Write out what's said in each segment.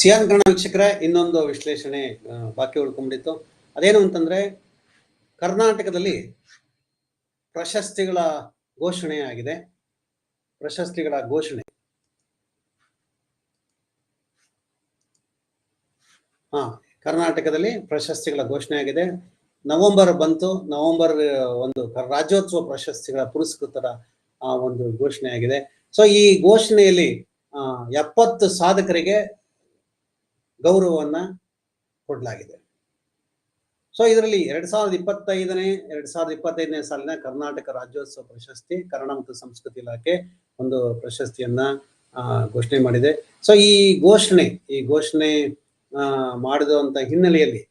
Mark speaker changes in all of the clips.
Speaker 1: Xi'an Kannada ವೀಕ್ಷಕರೇ, ಇನ್ನೊಂದು ವಿಶ್ಲೇಷಣೆ ಬಾಕಿ ಉಳ್ಕೊಂಡಿತ್ತು ಅದೇನು ಅಂತಂದ್ರೆ, ಕರ್ನಾಟಕದಲ್ಲಿ ಪ್ರಶಸ್ತಿಗಳ ಘೋಷಣೆ ಆಗಿದೆ. ಪ್ರಶಸ್ತಿಗಳ ಘೋಷಣೆ. ಹಾ, ಕರ್ನಾಟಕದಲ್ಲಿ ಪ್ರಶಸ್ತಿಗಳ ಘೋಷಣೆ ಆಗಿದೆ. ನವೆಂಬರ್ ಬಂತು, ನವೆಂಬರ್ ಒಂದು ರಾಜ್ಯೋತ್ಸವ ಪ್ರಶಸ್ತಿಗಳ ಪುರಸ್ಕೃತರ, ಆ, ಒಂದು ಘೋಷಣೆ ಆಗಿದೆ. ಸೊ, ಈ ಘೋಷಣೆಯಲ್ಲಿ ಎಪ್ಪತ್ತು ಸಾಧಕರಿಗೆ ಗೌರವವನ್ನ ಕೊಡಲಾಗಿದೆ. ಸೊ ಇದರಲ್ಲಿ ಎರಡ್ ಸಾವಿರದ ಇಪ್ಪತ್ತೈದನೇ, ಎರಡ್ ಸಾವಿರದ ಇಪ್ಪತ್ತೈದನೇ ಸಾಲಿನ ಕರ್ನಾಟಕ ರಾಜ್ಯೋತ್ಸವ ಪ್ರಶಸ್ತಿ, ಕನ್ನಡ ಮತ್ತು ಸಂಸ್ಕೃತಿ ಇಲಾಖೆ ಒಂದು ಪ್ರಶಸ್ತಿಯನ್ನ ಘೋಷಣೆ ಮಾಡಿದೆ. ಸೊ ಈ ಘೋಷಣೆ ಈ ಘೋಷಣೆ ಮಾಡಿದಂತ ಹಿನ್ನೆಲೆಯಲ್ಲಿ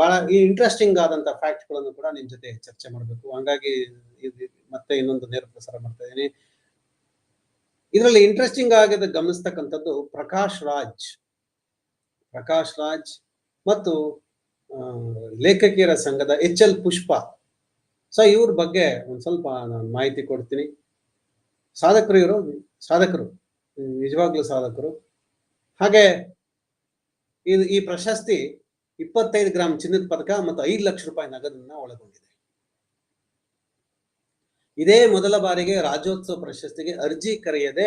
Speaker 1: ಬಹಳ ಇಂಟ್ರೆಸ್ಟಿಂಗ್ ಆದಂತ ಫ್ಯಾಕ್ಟ್ಗಳನ್ನು ಕೂಡ ನಿಮ್ ಜೊತೆ ಚರ್ಚೆ ಮಾಡಬೇಕು. ಹಂಗಾಗಿ ಮತ್ತೆ ಇನ್ನೊಂದು ನೇರ ಪ್ರಸಾರ ಮಾಡ್ತಾ ಇದ್ದೀನಿ. ಇದರಲ್ಲಿ ಇಂಟ್ರೆಸ್ಟಿಂಗ್ ಆಗದ ಗಮನಿಸ್ತಕ್ಕಂಥದ್ದು ಪ್ರಕಾಶ್ ರಾಜ್. ಪ್ರಕಾಶ್ ರಾಜ್ ಮತ್ತು ಲೇಖಕಿಯರ ಸಂಘದ ಎಚ್ ಎಲ್ ಪುಷ್ಪ. ಸೊ ಇವ್ರ ಬಗ್ಗೆ ಒಂದು ಸ್ವಲ್ಪ ನಾನು ಮಾಹಿತಿ ಕೊಡ್ತೀನಿ. ಸಾಧಕರು ಇವರು, ಸಾಧಕರು, ನಿಜವಾಗ್ಲೂ ಸಾಧಕರು. ಹಾಗೆ, ಇದು ಈ ಪ್ರಶಸ್ತಿ ಇಪ್ಪತ್ತೈದು ಗ್ರಾಮ್ ಚಿನ್ನದ ಪದಕ ಮತ್ತು ಐದು ಲಕ್ಷ ರೂಪಾಯಿ ನಗದನ್ನ ಒಳಗೊಂಡಿದೆ. ಇದೇ ಮೊದಲ ಬಾರಿಗೆ ರಾಜ್ಯೋತ್ಸವ ಪ್ರಶಸ್ತಿಗೆ ಅರ್ಜಿ ಕರೆಯದೆ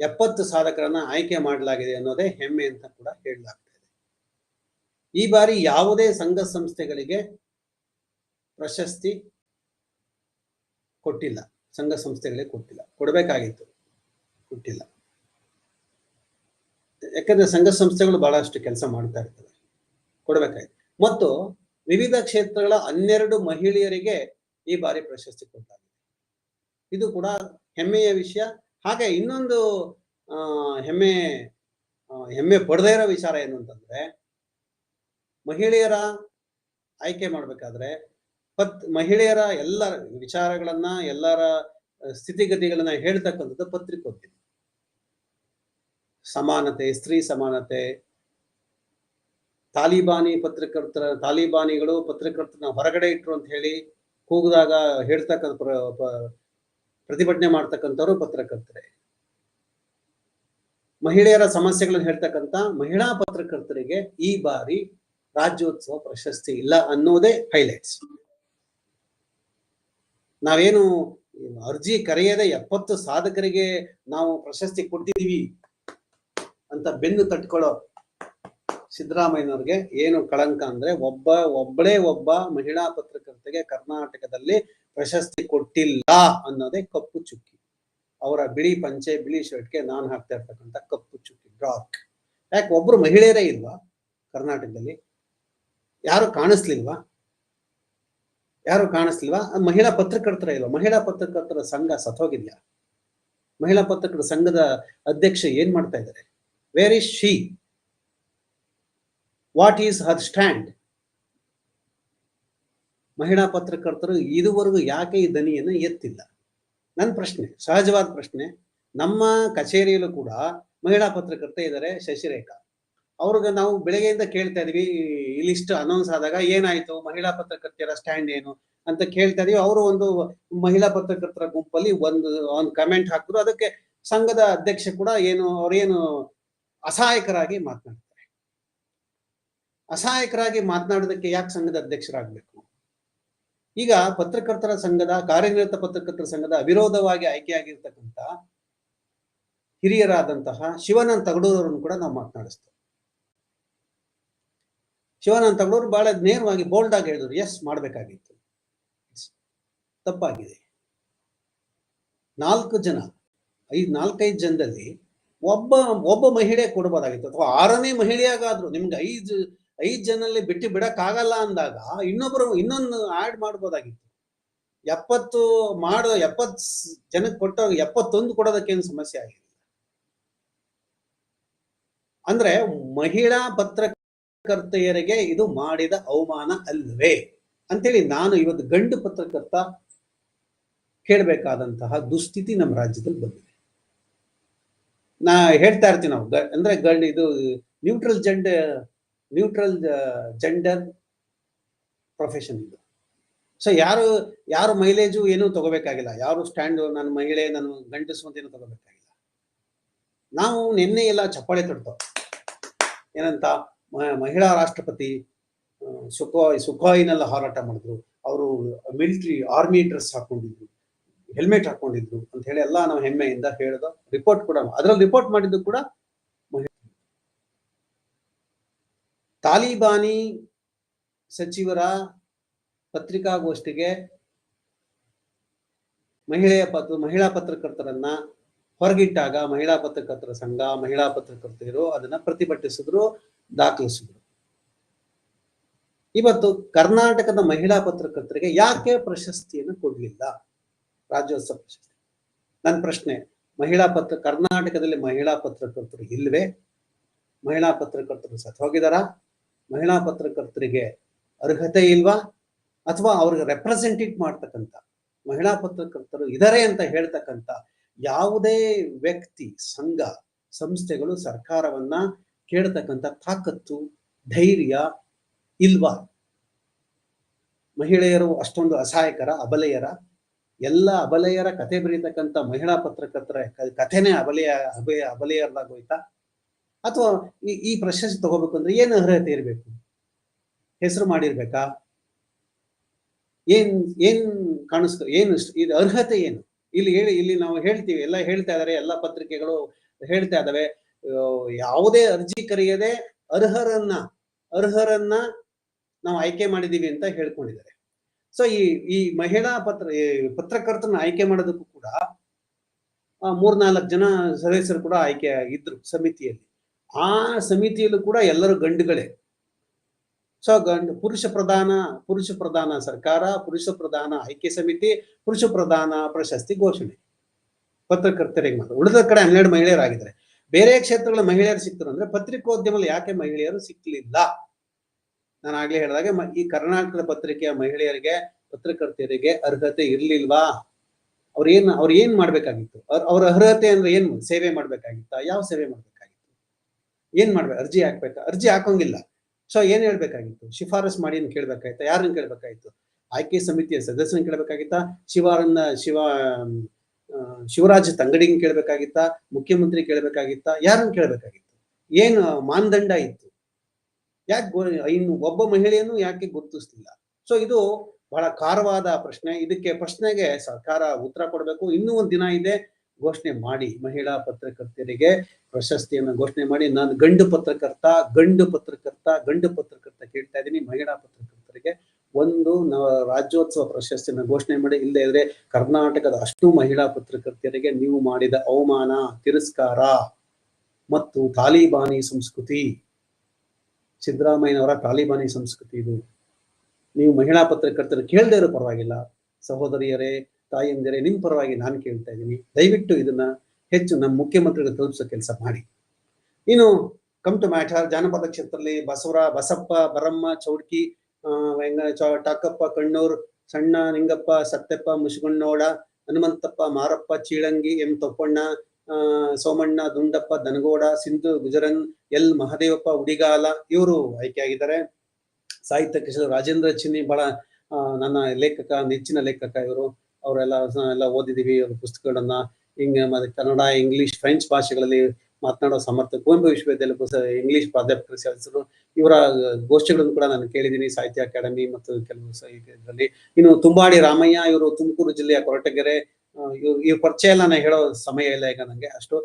Speaker 1: ಎಪ್ಪತ್ತು ಸಾಧಕರನ್ನ ಆಯ್ಕೆ ಮಾಡಲಾಗಿದೆ ಅನ್ನೋದೇ ಹೆಮ್ಮೆ ಅಂತ ಕೂಡ ಹೇಳಲಾಗ್ತಾ ಇದೆ. ಈ ಬಾರಿ ಯಾವುದೇ ಸಂಘ ಸಂಸ್ಥೆಗಳಿಗೆ ಪ್ರಶಸ್ತಿ ಕೊಟ್ಟಿಲ್ಲ. ಸಂಘ ಸಂಸ್ಥೆಗಳಿಗೆ ಕೊಟ್ಟಿಲ್ಲ. ಕೊಡಬೇಕಾಗಿತ್ತು. ಕೊಟ್ಟಿಲ್ಲ. ಯಾಕಂದ್ರೆ ಸಂಘ ಸಂಸ್ಥೆಗಳು ಬಹಳಷ್ಟು ಕೆಲಸ ಮಾಡ್ತಾ ಇರ್ತವೆ. ಕೊಡಬೇಕಾಯ್ತು ಮತ್ತು ವಿವಿಧ ಕ್ಷೇತ್ರಗಳ ಹನ್ನೆರಡು ಮಹಿಳೆಯರಿಗೆ ಈ ಬಾರಿ ಪ್ರಶಸ್ತಿ ಕೊಟ್ಟಾಗಿದೆ. ಇದು ಕೂಡ ಹೆಮ್ಮೆಯ ವಿಷಯ. ಹಾಗೆ ಇನ್ನೊಂದು ಹೆಮ್ಮೆ ಹೆಮ್ಮೆ ಪಡದೇ ಇರೋ ವಿಚಾರ ಏನು ಅಂತಂದ್ರೆ, ಮಹಿಳೆಯರ ಆಯ್ಕೆ ಮಾಡಬೇಕಾದ್ರೆ ಪತ್, ಮಹಿಳೆಯರ ಎಲ್ಲ ವಿಚಾರಗಳನ್ನ, ಎಲ್ಲರ ಸ್ಥಿತಿಗತಿಗಳನ್ನ ಹೇಳ್ತಕ್ಕಂಥದ್ದು ಪತ್ರಿಕೋದ್ಯಮ. ಸಮಾನತೆ, ಸ್ತ್ರೀ ಸಮಾನತೆ, ತಾಲಿಬಾನಿ ಪತ್ರಕರ್ತರ, ತಾಲಿಬಾನಿಗಳು ಪತ್ರಕರ್ತನ ಹೊರಗಡೆ ಇಟ್ರು ಅಂತ ಹೇಳಿ ಕೂಗಿದಾಗ ಹೇಳ್ತಕ್ಕಂಥ ಪ್ರತಿಭಟನೆ ಮಾಡ್ತಕ್ಕಂಥವ್ರು ಪತ್ರಕರ್ತರೆ. ಮಹಿಳೆಯರ ಸಮಸ್ಯೆಗಳನ್ನು ಹೇಳ್ತಕ್ಕಂಥ ಮಹಿಳಾ ಪತ್ರಕರ್ತರಿಗೆ ಈ ಬಾರಿ ರಾಜ್ಯೋತ್ಸವ ಪ್ರಶಸ್ತಿ ಇಲ್ಲ ಅನ್ನೋದೇ ಹೈಲೈಟ್ಸ್ ನಾವೇನು ಅರ್ಜಿ ಕರೆಯದೆ ಎಪ್ಪತ್ತು ಸಾಧಕರಿಗೆ ನಾವು ಪ್ರಶಸ್ತಿ ಕೊಡ್ತಿದೀವಿ ಅಂತ ಬೆನ್ನು ತಟ್ಕೊಳ್ಳೋ ಸಿದ್ದರಾಮಯ್ಯನವ್ರಿಗೆ ಏನು ಕಳಂಕ ಅಂದ್ರೆ ಒಬ್ಬ, ಒಬ್ಬಳೇ ಒಬ್ಬ ಮಹಿಳಾ ಪತ್ರಕರ್ತೆಗೆ ಕರ್ನಾಟಕದಲ್ಲಿ ಪ್ರಶಸ್ತಿ ಕೊಟ್ಟಿಲ್ಲ ಅನ್ನೋದೇ ಕಪ್ಪು ಚುಕ್ಕಿ. ಅವರ ಬಿಳಿ ಪಂಚೆ, ಬಿಳಿ ಶರ್ಟ್ಗೆ ನಾನು ಹಾಕ್ತಾ ಇರ್ತಕ್ಕಂಥ ಕಪ್ಪು ಚುಕ್ಕಿ, ಡಾರ್ಕ್. ಯಾಕೆ ಒಬ್ರು ಮಹಿಳೆಯರೇ ಇಲ್ವಾ ಕರ್ನಾಟಕದಲ್ಲಿ? ಯಾರು ಕಾಣಿಸ್ಲಿಲ್ವಾ? ಯಾರು ಕಾಣಿಸ್ಲಿಲ್ವಾ? ಮಹಿಳಾ ಪತ್ರಕರ್ತರ ಇಲ್ವಾ? ಮಹಿಳಾ ಪತ್ರಕರ್ತರ ಸಂಘ ಸತ್ತೋಗಿದ್ಯಾ? ಮಹಿಳಾ ಪತ್ರಕರ್ತರ ಸಂಘದ ಅಧ್ಯಕ್ಷ ಏನ್ ಮಾಡ್ತಾ ಇದ್ದಾರೆ? Where is she what is her stand ಮಹಿಳಾ ಪತ್ರಕರ್ತರು ಇದುವರೆಗೂ ಯಾಕೆ ಈ ದನಿಯನ್ನು ಎತ್ತಿಲ್ಲ? ನನ್ನ ಪ್ರಶ್ನೆ, ಸಹಜವಾದ ಪ್ರಶ್ನೆ. ನಮ್ಮ ಕಚೇರಿಯಲ್ಲೂ ಕೂಡ ಮಹಿಳಾ ಪತ್ರಕರ್ತೆ ಇದ್ದಾರೆ ಶಶಿರೇಖಾ. ಅವ್ರಿಗೆ ನಾವು ಬೆಳಗ್ಗೆಯಿಂದ ಕೇಳ್ತಾ ಇದೀವಿ, ಈ ಲಿಸ್ಟ್ ಅನೌನ್ಸ್ ಆದಾಗ ಏನಾಯ್ತು, ಮಹಿಳಾ ಪತ್ರಕರ್ತೆಯರ ಸ್ಟ್ಯಾಂಡ್ ಏನು ಅಂತ ಕೇಳ್ತಾ ಇದೀವಿ. ಅವರು ಒಂದು ಮಹಿಳಾ ಪತ್ರಕರ್ತರ ಗುಂಪಲ್ಲಿ ಒಂದು ಒಂದು ಕಮೆಂಟ್ ಹಾಕಿದ್ರು. ಅದಕ್ಕೆ ಸಂಘದ ಅಧ್ಯಕ್ಷ ಕೂಡ ಏನು ಅವ್ರೇನು ಅಸಹಾಯಕರಾಗಿ ಮಾತನಾಡ್ತಾರೆ. ಅಸಹಾಯಕರಾಗಿ ಮಾತನಾಡೋದಕ್ಕೆ ಯಾಕೆ ಸಂಘದ ಅಧ್ಯಕ್ಷರಾಗಬೇಕು? ಈಗ ಪತ್ರಕರ್ತರ ಸಂಘದ, ಕಾರ್ಯನಿರತ ಪತ್ರಕರ್ತರ ಸಂಘದ ಅವಿರೋಧವಾಗಿ ಆಯ್ಕೆಯಾಗಿರ್ತಕ್ಕಂಥ ಹಿರಿಯರಾದಂತಹ ಶಿವಾನಂದ್ ತಗಡೂರವ್ರನ್ನು ಕೂಡ ನಾವು ಮಾತನಾಡಿಸ್ತೇವೆ. ಶಿವಾನಂದ್ ತಗಡೂರು ಬಹಳ ನೇರವಾಗಿ ಬೋಲ್ಡ್ ಆಗಿ ಹೇಳಿದ್ರು ಎಸ್ ಮಾಡಬೇಕಾಗಿತ್ತು. ತಪ್ಪಾಗಿದೆ. ನಾಲ್ಕು ಜನ, ಐದು, ನಾಲ್ಕೈದು ಜನದಲ್ಲಿ ಒಬ್ಬ ಒಬ್ಬ ಮಹಿಳೆ ಕೊಡಬಹುದಾಗಿತ್ತು ಅಥವಾ ಆರನೇ ಮಹಿಳೆಯಾಗಾದ್ರು, ನಿಮ್ಗೆ ಐದು ಐದ್ ಜನಲ್ಲಿ ಬಿಟ್ಟು ಬಿಡಕ್ಕಾಗಲ್ಲ ಅಂದಾಗ ಇನ್ನೊಬ್ರು ಇನ್ನೊಂದು ಆಡ್ ಮಾಡ್ಬೋದಾಗಿತ್ತು. ಎಪ್ಪತ್ತು ಮಾಡೋ, ಎಪ್ಪತ್ ಜನಕ್ಕೆ ಕೊಟ್ಟ, ಎಪ್ಪತ್ತೊಂದು ಕೊಡೋದಕ್ಕೇನು ಸಮಸ್ಯೆ ಆಗಿಲ್ಲ. ಅಂದ್ರೆ ಮಹಿಳಾ ಪತ್ರಕರ್ತೆಯರಿಗೆ ಇದು ಮಾಡಿದ ಅವಮಾನ ಅಲ್ವೇ? ಅಂತೇಳಿ ನಾನು ಇವತ್ತು ಗಂಡು ಪತ್ರಕರ್ತ ಕೇಳಬೇಕಾದಂತಹ ದುಸ್ಥಿತಿ ನಮ್ಮ ರಾಜ್ಯದಲ್ಲಿ ಬಂದಿದೆ. ನಾ ಹೇಳ್ತಾ ಇರ್ತೀನಿ ನಾವು ಅಂದ್ರೆ ಗಂಡು ಇದು neutral gender neutral gender profession ಇದು. ಸೊ ಯಾರು ಯಾರು ಮೈಲೇಜು ಏನೂ ತಗೋಬೇಕಾಗಿಲ್ಲ. ಯಾರು ಸ್ಟ್ಯಾಂಡ್ ನನ್ನ ಮಹಿಳೆ ನಾನು ಗಂಡಸು ಅಂತ ಏನು ತಗೋಬೇಕಾಗಿಲ್ಲ. ನಾವು ನಿನ್ನೆ ಎಲ್ಲ ಚಪ್ಪಾಳೆ ತೊಡ್ತೋ ಏನಂತ ಮಹಿಳಾ ರಾಷ್ಟ್ರಪತಿ ಸುಖಾಯ್ ಸುಖಾಯಿನೆಲ್ಲ ಹಾರಾಟ ಮಾಡಿದ್ರು. ಅವರು ಮಿಲಿಟರಿ ಆರ್ಮಿ ಡ್ರೆಸ್ ಹಾಕೊಂಡಿದ್ರು. ಹೆಲ್ಮೆಟ್ ಹಾಕೊಂಡಿದ್ರು ಅಂತ ಹೇಳಿ ಎಲ್ಲ ನಾವು ಹೆಮ್ಮೆಯಿಂದ ಹೇಳಿದ ರಿಪೋರ್ಟ್ ಕೂಡ ಅದ್ರಲ್ಲಿ ರಿಪೋರ್ಟ್ ಮಾಡಿದ್ದು ಕೂಡ ಮಹಿಳೆ. ತಾಲಿಬಾನಿ ಸಚಿವರ ಪತ್ರಿಕಾಗೋಷ್ಠಿಗೆ ಮಹಿಳೆಯ ಪತ್ರ, ಮಹಿಳಾ ಪತ್ರಕರ್ತರನ್ನ ಹೊರಗಿಟ್ಟಾಗ ಮಹಿಳಾ ಪತ್ರಕರ್ತರ ಸಂಘ, ಮಹಿಳಾ ಪತ್ರಕರ್ತರು ಅದನ್ನ ಪ್ರತಿಭಟಿಸಿದ್ರು, ದಾಖಲಿಸಿದ್ರು. ಇವತ್ತು ಕರ್ನಾಟಕದ ಮಹಿಳಾ ಪತ್ರಕರ್ತರಿಗೆ ಯಾಕೆ ಪ್ರಶಸ್ತಿಯನ್ನು ಕೊಡಲಿಲ್ಲ? ರಾಜ್ಯೋತ್ಸವ ಪ್ರಶಸ್ತಿ. ನನ್ನ ಪ್ರಶ್ನೆ, ಮಹಿಳಾ ಪತ್ರ, ಕರ್ನಾಟಕದಲ್ಲಿ ಮಹಿಳಾ ಪತ್ರಕರ್ತರು ಇಲ್ವೇ? ಮಹಿಳಾ ಪತ್ರಕರ್ತರು ಸತ್ ಹೋಗಿದಾರ? ಮಹಿಳಾ ಪತ್ರಕರ್ತರಿಗೆ ಅರ್ಹತೆ ಇಲ್ವಾ? ಅಥವಾ ಅವ್ರಿಗೆ ರೆಪ್ರೆಸೆಂಟೇಟ್ ಮಾಡ್ತಕ್ಕಂಥ ಮಹಿಳಾ ಪತ್ರಕರ್ತರು ಇದಾರೆ ಅಂತ ಹೇಳ್ತಕ್ಕಂಥ ಯಾವುದೇ ವ್ಯಕ್ತಿ, ಸಂಘ, ಸಂಸ್ಥೆಗಳು ಸರ್ಕಾರವನ್ನ ಕೇಳ್ತಕ್ಕಂಥ ತಾಕತ್ತು, ಧೈರ್ಯ ಇಲ್ವಾ? ಮಹಿಳೆಯರು ಅಷ್ಟೊಂದು ಅಸಹಾಯಕರ, ಅಬಲೆಯರ, ಎಲ್ಲ ಅಬಲೆಯರ ಕತೆ ಬರೀತಕ್ಕಂಥ ಮಹಿಳಾ ಪತ್ರಕರ್ತರ ಕಥೆನೇ ಅಬಲೆಯ ಅಬೆಯ ಅಬಲೆಯರ್ದಾಗೋಯ್ತಾ? ಅಥವಾ ಈ ಈ ಪ್ರಶಸ್ತಿ ತಗೋಬೇಕು ಅಂದ್ರೆ ಏನು ಅರ್ಹತೆ ಇರಬೇಕು? ಹೆಸರು ಮಾಡಿರ್ಬೇಕಾ? ಏನ್ ಏನ್ ಕಾಣಿಸ್ ಏನು ಇದು ಅರ್ಹತೆ ಏನು? ಇಲ್ಲಿ ಹೇಳಿ, ಇಲ್ಲಿ ನಾವು ಹೇಳ್ತೀವಿ, ಎಲ್ಲ ಹೇಳ್ತಾ ಇದಾರೆ, ಎಲ್ಲ ಪತ್ರಿಕೆಗಳು ಹೇಳ್ತಾ ಇದಾವೆ. ಯಾವುದೇ ಅರ್ಜಿ ಕರೆಯದೆ ಅರ್ಹರನ್ನ ಅರ್ಹರನ್ನ ನಾವು ಆಯ್ಕೆ ಮಾಡಿದೀವಿ ಅಂತ ಹೇಳ್ಕೊಂಡಿದ್ದಾರೆ. ಸೊ ಈ ಈ ಮಹಿಳಾ ಪತ್ರ, ಈ ಪತ್ರಕರ್ತರನ್ನ ಆಯ್ಕೆ ಮಾಡೋದಕ್ಕೂ ಕೂಡ ಮೂರ್ನಾಲ್ಕು ಜನ ಸದಸ್ಯರು ಕೂಡ ಆಯ್ಕೆ ಇದ್ರು ಸಮಿತಿಯಲ್ಲಿ. ಆ ಸಮಿತಿಯಲ್ಲೂ ಕೂಡ ಎಲ್ಲರೂ ಗಂಡುಗಳೇ. ಸೊ ಗಂಡು, ಪುರುಷ ಪ್ರಧಾನ ಪುರುಷ ಪ್ರಧಾನ ಸರ್ಕಾರ, ಪುರುಷ ಪ್ರಧಾನ ಆಯ್ಕೆ ಸಮಿತಿ, ಪುರುಷ ಪ್ರಧಾನ ಪ್ರಶಸ್ತಿ ಘೋಷಣೆ. ಪತ್ರಕರ್ತರಿಗೆ ಮಾತ್ರ ಉಳಿದ ಕಡೆ ಹನ್ನೆರಡು ಮಹಿಳೆಯರಾಗಿದ್ದಾರೆ. ಬೇರೆ ಕ್ಷೇತ್ರಗಳ ಮಹಿಳೆಯರು ಸಿಕ್ತರು ಅಂದ್ರೆ ಪತ್ರಿಕೋದ್ಯಮದಲ್ಲಿ ಯಾಕೆ ಮಹಿಳೆಯರು ಸಿಕ್ಲಿಲ್ಲ? ನಾನು ಆಗ್ಲೇ ಹೇಳಿದಾಗೆ ಈ ಕರ್ನಾಟಕದ ಪತ್ರಿಕೆಯ ಮಹಿಳೆಯರಿಗೆ, ಪತ್ರಕರ್ತೆಯರಿಗೆ ಅರ್ಹತೆ ಇರ್ಲಿಲ್ವಾ? ಅವ್ರ ಏನ್ ಅವ್ರ ಏನ್ ಮಾಡ್ಬೇಕಾಗಿತ್ತು? ಅವ್ರ ಅರ್ಹತೆ ಅಂದ್ರೆ ಏನ್? ಸೇವೆ ಮಾಡ್ಬೇಕಾಗಿತ್ತ? ಯಾವ ಸೇವೆ ಮಾಡ್ಬೇಕಾಗಿತ್ತು ಏನ್ ಮಾಡ್ಬೇಕು? ಅರ್ಜಿ ಹಾಕ್ಬೇಕಾ? ಅರ್ಜಿ ಹಾಕೋಂಗಿಲ್ಲ. ಸೊ ಏನ್ ಹೇಳ್ಬೇಕಾಗಿತ್ತು? ಶಿಫಾರಸ್ ಮಾಡಿ ಅಂತ ಕೇಳ್ಬೇಕಾಯ್ತಾ? ಯಾರನ್ನ ಕೇಳ್ಬೇಕಾಯ್ತು? ಆಯ್ಕೆ ಸಮಿತಿಯ ಸದಸ್ಯನ ಕೇಳ್ಬೇಕಾಗಿತ್ತ? ಶಿವಾರನ್ನ, ಶಿವ ಶಿವರಾಜ್ ತಂಗಡಿಗೆ ಕೇಳ್ಬೇಕಾಗಿತ್ತ? ಮುಖ್ಯಮಂತ್ರಿ ಕೇಳ್ಬೇಕಾಗಿತ್ತ? ಯಾರನ್ನ ಕೇಳ್ಬೇಕಾಗಿತ್ತು? ಏನು ಮಾನದಂಡ ಇತ್ತು? ಯಾಕೆ ಇನ್ನು ಒಬ್ಬ ಮಹಿಳೆಯನ್ನು ಯಾಕೆ ಗುರುತಿಸ್ಲಿಲ್ಲ? ಸೊ ಇದು ಬಹಳ ಖಾರವಾದ ಪ್ರಶ್ನೆ. ಇದಕ್ಕೆ ಪ್ರಶ್ನೆಗೆ ಸರ್ಕಾರ ಉತ್ತರ ಕೊಡಬೇಕು. ಇನ್ನೂ ಒಂದು ದಿನ ಇದೆ. ಘೋಷಣೆ ಮಾಡಿ ಮಹಿಳಾ ಪತ್ರಕರ್ತರಿಗೆ. ಪ್ರಶಸ್ತಿಯನ್ನು ಘೋಷಣೆ ಮಾಡಿ ನಾನು ಗಂಡು ಪತ್ರಕರ್ತ ಗಂಡು ಪತ್ರಕರ್ತ ಗಂಡು ಪತ್ರಕರ್ತ ಕೇಳ್ತಾ ಇದ್ದೀನಿ. ಮಹಿಳಾ ಪತ್ರಕರ್ತರಿಗೆ ಒಂದು ರಾಜ್ಯೋತ್ಸವ ಪ್ರಶಸ್ತಿಯನ್ನು ಘೋಷಣೆ ಮಾಡಿ, ಇಲ್ಲದೆ ಇದ್ರೆ ಕರ್ನಾಟಕದ ಅಷ್ಟು ಮಹಿಳಾ ಪತ್ರಕರ್ತೆಯರಿಗೆ ನೀವು ಮಾಡಿದ ಅವಮಾನ, ತಿರಸ್ಕಾರ ಮತ್ತು ತಾಲಿಬಾನಿ ಸಂಸ್ಕೃತಿ. ಸಿದ್ದರಾಮಯ್ಯನವರ ತಾಲಿಬಾನಿ ಸಂಸ್ಕೃತಿ ಇದು. ನೀವು ಮಹಿಳಾ ಪತ್ರಕರ್ತರು ಕೇಳದೇ ಇರೋ ಪರವಾಗಿಲ್ಲ. ಸಹೋದರಿಯರೇ, ತಾಯಂದಿರೇ, ನಿಮ್ ಪರವಾಗಿ ನಾನು ಕೇಳ್ತಾ ಇದ್ದೀನಿ. ದಯವಿಟ್ಟು ಇದನ್ನ ಹೆಚ್ಚು ನಮ್ಮ ಮುಖ್ಯಮಂತ್ರಿಗಳು ತಲುಪಿಸೋ ಕೆಲಸ ಮಾಡಿ. ಇನ್ನು ಕಮ್ ಟು ಮ್ಯಾಟರ್ ಜಾನಪದ ಕ್ಷೇತ್ರದಲ್ಲಿ ಬಸವರ, ಬಸಪ್ಪ, ಬರಮ್ಮ, ಚೌಡ್ಕಿ ಟಾಕಪ್ಪ ಕಣ್ಣೂರ್, ಸಣ್ಣ ನಿಂಗಪ್ಪ ಸತ್ಯಪ್ಪ ಮುಸುಗಣ್ಣೋಡ, ಹನುಮಂತಪ್ಪ, ಮಾರಪ್ಪ, ಚೀಳಂಗಿ, ಎಂ ತೊಪ್ಪಣ್ಣ ಸೋಮಣ್ಣ, ದುಂಡಪ್ಪ, ದನಗೋಡ, ಸಿಂಧು, ಗುಜರನ್, ಎಲ್ ಮಹದೇವಪ್ಪ, ಉಡಿಗಾಲ ಇವರು ಆಯ್ಕೆಯಾಗಿದ್ದಾರೆ ಸಾಹಿತ್ಯ ಕೃಷ್ಣ ರಾಜೇಂದ್ರ ಚಿನ್ನಿ ಬಹಳ ನನ್ನ ಲೇಖಕ, ನೆಚ್ಚಿನ ಲೇಖಕ ಇವರು. ಅವರೆಲ್ಲ ಎಲ್ಲ ಓದಿದೀವಿ ಅವ್ರ ಪುಸ್ತಕಗಳನ್ನ. ಹಿಂಗೆ ಮತ್ತೆ ಕನ್ನಡ, ಇಂಗ್ಲಿಷ್ ಫ್ರೆಂಚ್ ಭಾಷೆಗಳಲ್ಲಿ ಮಾತನಾಡೋ ಸಮರ್ಥ ಕುವೆಂಪು ವಿಶ್ವವಿದ್ಯಾಲಯ ಇಂಗ್ಲಿಷ್ ಪ್ರಾಧ್ಯಾಪಕರು ಸೇರಿಸಿದ್ರು. ಇವರ ಗೋಷ್ಠಿಗಳನ್ನು ಕೂಡ ನಾನು ಕೇಳಿದ್ದೀನಿ, ಸಾಹಿತ್ಯ ಅಕಾಡೆಮಿ ಮತ್ತು ಕೆಲವು ಇದರಲ್ಲಿ. ಇನ್ನು ತುಂಬಾಡಿ ರಾಮಯ್ಯ, ಇವರು ತುಮಕೂರು ಜಿಲ್ಲೆಯ ಕೊರಟಗೆರೆ ಇವ್ರ ಇವ್ರ ಪರಿಚಯ ಎಲ್ಲ ನಾನು ಹೇಳೋ ಸಮಯ ಇಲ್ಲ ಈಗ ನನಗೆ ಅಷ್ಟು.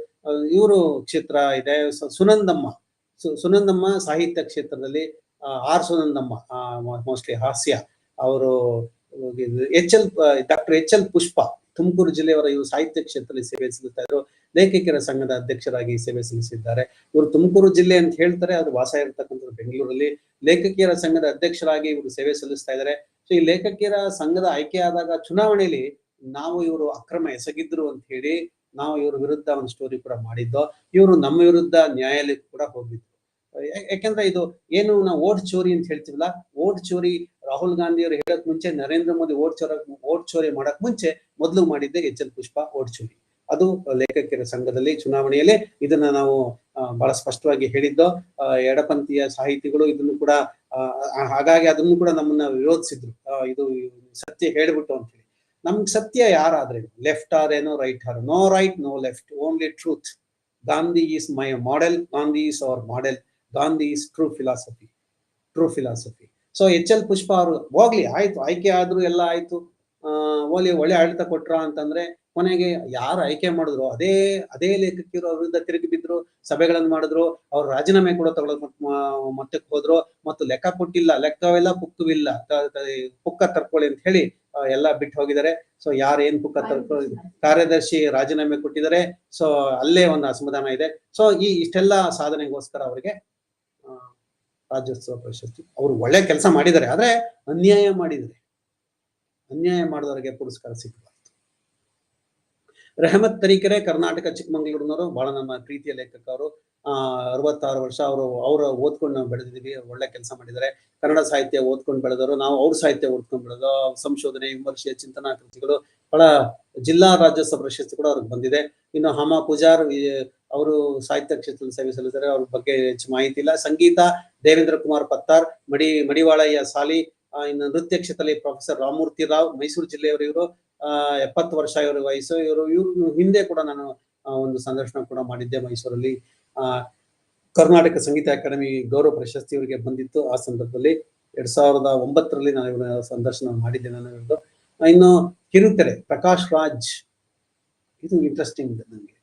Speaker 1: ಇವರು ಕ್ಷೇತ್ರ ಇದೆ ಸುನಂದಮ್ಮ. ಸುನಂದಮ್ಮ ಸಾಹಿತ್ಯ ಕ್ಷೇತ್ರದಲ್ಲಿ ಆರ್ ಸುನಂದಮ್ಮ ಮೋಸ್ಟ್ಲಿ ಹಾಸ್ಯ. ಅವರು H L doctor H L Pushpa. Tumakuru ಜಿಲ್ಲೆಯವರ ಇವರು ಸಾಹಿತ್ಯ ಕ್ಷೇತ್ರದಲ್ಲಿ ಸೇವೆ ಸಲ್ಲಿಸ್ತಾ ಇದ್ರು. ಲೇಖಕಿಯರ ಸಂಘದ ಅಧ್ಯಕ್ಷರಾಗಿ ಸೇವೆ ಸಲ್ಲಿಸಿದ್ದಾರೆ. ಇವರು ತುಮಕೂರು ಜಿಲ್ಲೆ ಅಂತ ಹೇಳ್ತಾರೆ, ಅದು ವಾಸ ಇರತಕ್ಕಂಥದ್ದು ಬೆಂಗಳೂರಲ್ಲಿ. ಲೇಖಕಿಯರ ಸಂಘದ ಅಧ್ಯಕ್ಷರಾಗಿ ಇವರು ಸೇವೆ ಸಲ್ಲಿಸ್ತಾ ಇದ್ದಾರೆ. ಸೊ ಈ ಲೇಖಕಿಯರ ಸಂಘದ ಆಯ್ಕೆ ಆದಾಗ ಚುನಾವಣೆಯಲ್ಲಿ ನಾವು ಇವರು ಅಕ್ರಮ ಎಸಗಿದ್ರು ಅಂತ ಹೇಳಿ ನಾವು ಇವ್ರ ವಿರುದ್ಧ ಒಂದು ಸ್ಟೋರಿ ಕೂಡ ಮಾಡಿದ್ದೋ, ಇವರು ನಮ್ಮ ವಿರುದ್ಧ ನ್ಯಾಯಾಲಯಕ್ಕೆ ಕೂಡ ಹೋಗಿದ್ರು. ಯಾಕೆಂದ್ರೆ ಇದು ಏನು ನಾವು ಓಟ್ ಚೋರಿ ಅಂತ ಹೇಳ್ತೀವಲ್ಲ, ಓಟ್ ಚೋರಿ ರಾಹುಲ್ ಗಾಂಧಿ ಅವರು ಹೇಳಕ್ ಮುಂಚೆ, ನರೇಂದ್ರ ಮೋದಿ ಓಟ್ ಚೋರ ಓಟ್ ಚೋರಿ ಮಾಡಕ್ ಮುಂಚೆ ಮೊದಲು ಮಾಡಿದ್ದೆ ಎಚ್ ಎಲ್ ಪುಷ್ಪ ಓಟ್ ಚೋರಿ. ಅದು ಲೇಖಕಿಯರ ಸಂಘದಲ್ಲಿ ಚುನಾವಣೆಯಲ್ಲಿ ಇದನ್ನ ನಾವು ಬಹಳ ಸ್ಪಷ್ಟವಾಗಿ ಹೇಳಿದ್ದೋ. ಎಡಪಂಥೀಯ ಸಾಹಿತಿಗಳು ಇದನ್ನು ಕೂಡ ಹಾಗಾಗಿ ಅದನ್ನು ಕೂಡ ನಮ್ಮನ್ನ ವಿರೋಧಿಸಿದ್ರು. ಇದು ಸತ್ಯ ಹೇಳ್ಬಿಟ್ಟು ಅಂತ ಹೇಳಿ. ನಮ್ಗೆ ಸತ್ಯ ಯಾರಾದ್ರೆ, left ಆರೇನೋ right are no right no left, only truth. Gandhi is my model, Gandhi is our model. Gandhi is true philosophy true philosophy so H L Pushpa ಅವರು ಹೋಗ್ಲಿ, ಆಯ್ತು, ಆಯ್ಕೆ ಆದ್ರೂ ಎಲ್ಲ ಆಯ್ತು. ಓಲಿ ಒಳ್ಳೆ ಆಡಳಿತ ಕೊಟ್ರ ಅಂತಂದ್ರೆ ಕೊನೆಗೆ ಯಾರು ಆಯ್ಕೆ ಮಾಡಿದ್ರು, ಅದೇ ಅದೇ ಲೇಖಕಿರು ಅವ್ರ ವಿರುದ್ಧ ತಿರುಗಿ ಬಿದ್ರು, ಸಭೆಗಳನ್ನು ಮಾಡಿದ್ರು, ಅವ್ರು ರಾಜೀನಾಮೆ ಕೂಡ ತಗೊಳಕ್ ಮಟ್ಟಕ್ಕೆ ಹೋದ್ರು, ಮತ್ತು ಲೆಕ್ಕ ಕೊಟ್ಟಿಲ್ಲ, ಲೆಕ್ಕವೆಲ್ಲ ಪುಕ್ಕವಿಲ್ಲ ಪುಕ್ಕ ತರ್ಕೊಳ್ಳಿ ಅಂತ ಹೇಳಿ ಎಲ್ಲ ಬಿಟ್ಟು ಹೋಗಿದ್ದಾರೆ. ಸೊ ಯಾರು ಏನ್ ಪುಕ್ಕ ತರ್ಕೊ, ಕಾರ್ಯದರ್ಶಿ ರಾಜೀನಾಮೆ ಕೊಟ್ಟಿದ್ದಾರೆ ಸೊ ಅಲ್ಲೇ ಒಂದು ಅಸಮಾಧಾನ ಇದೆ. ಸೊ ಈ ಇಷ್ಟೆಲ್ಲ ಸಾಧನೆಗೋಸ್ಕರ ಅವರಿಗೆ ರಾಜ್ಯೋತ್ಸವ ಪ್ರಶಸ್ತಿ. ಅವರು ಒಳ್ಳೆ ಕೆಲಸ ಮಾಡಿದ್ದಾರೆ, ಆದ್ರೆ ಅನ್ಯಾಯ ಮಾಡಿದ್ದಾರೆ. ಅನ್ಯಾಯ ಮಾಡಿದವರಿಗೆ ಪುರಸ್ಕಾರ ಸಿಗಬಾರ್ದು. ರೆಹಮತ್ ತರೀಕೆರೆ, ಕರ್ನಾಟಕ ಚಿಕ್ಕಮಂಗ್ಳೂರಿನವರು ಬಹಳ ನಮ್ಮ ಪ್ರೀತಿಯ ಲೇಖಕರು ಆ, ಅರವತ್ತಾರು ವರ್ಷ ಅವರು, ಅವರ ಓದ್ಕೊಂಡು ನಾವು ಬೆಳೆದಿದ್ದೀವಿ ಒಳ್ಳೆ ಕೆಲಸ ಮಾಡಿದ್ದಾರೆ. ಕನ್ನಡ ಸಾಹಿತ್ಯ ಓದ್ಕೊಂಡು ಬೆಳೆದವರು, ನಾವು ಅವ್ರ ಸಾಹಿತ್ಯ ಓದ್ಕೊಂಡು ಬೆಳೆದು, ಸಂಶೋಧನೆ, ವಿಮರ್ಶೆ, ಚಿಂತನಾ ಕೃತಿಗಳು, ಬಹಳ ಜಿಲ್ಲಾ ರಾಜ್ಯೋತ್ಸವ ಪ್ರಶಸ್ತಿ ಕೂಡ ಅವ್ರಿಗೆ ಬಂದಿದೆ. ಇನ್ನು ಹಮ ಪೂಜಾರ್ ಅವರು ಸಾಹಿತ್ಯ ಕ್ಷೇತ್ರದಲ್ಲಿ ಸೇವೆ ಸಲ್ಲಿಸಿದ್ದಾರೆ ಅವ್ರ ಬಗ್ಗೆ ಹೆಚ್ಚು ಮಾಹಿತಿ ಇಲ್ಲ. ಸಂಗೀತ, ದೇವೇಂದ್ರ ಕುಮಾರ್ ಪತ್ತಾರ್, ಮಡಿ, ಮಡಿವಾಳಯ್ಯ ಸಾಲಿ ಇನ್ನು ನೃತ್ಯ ಕ್ಷೇತ್ರದಲ್ಲಿ ಪ್ರೊಫೆಸರ್ ರಾಮಮೂರ್ತಿ ರಾವ್, ಮೈಸೂರು ಜಿಲ್ಲೆಯವರು ಇವರು ಎಪ್ಪತ್ತು ವರ್ಷ ಇವರು ವಯಸ್ಸು, ಇವರು ಇವ್ರು ಹಿಂದೆ ಕೂಡ ನಾನು ಒಂದು ಸಂದರ್ಶನ ಕೂಡ ಮಾಡಿದ್ದೆ ಮೈಸೂರಲ್ಲಿ. ಕರ್ನಾಟಕ ಸಂಗೀತ ಅಕಾಡೆಮಿ ಗೌರವ ಪ್ರಶಸ್ತಿ ಇವರಿಗೆ ಬಂದಿತ್ತು. ಆ ಸಂದರ್ಭದಲ್ಲಿ ಎರಡ್ ಸಾವಿರದ ಒಂಬತ್ತರಲ್ಲಿ ನಾನು ಇವರ ಸಂದರ್ಶನ ಮಾಡಿದ್ದೆ ನಾನು ಇನ್ನು ಕಿರುತೆರೆ ಪ್ರಕಾಶ್ ರಾಜ್. ಇದು ಇಂಟ್ರೆಸ್ಟಿಂಗ್ ನನಗೆ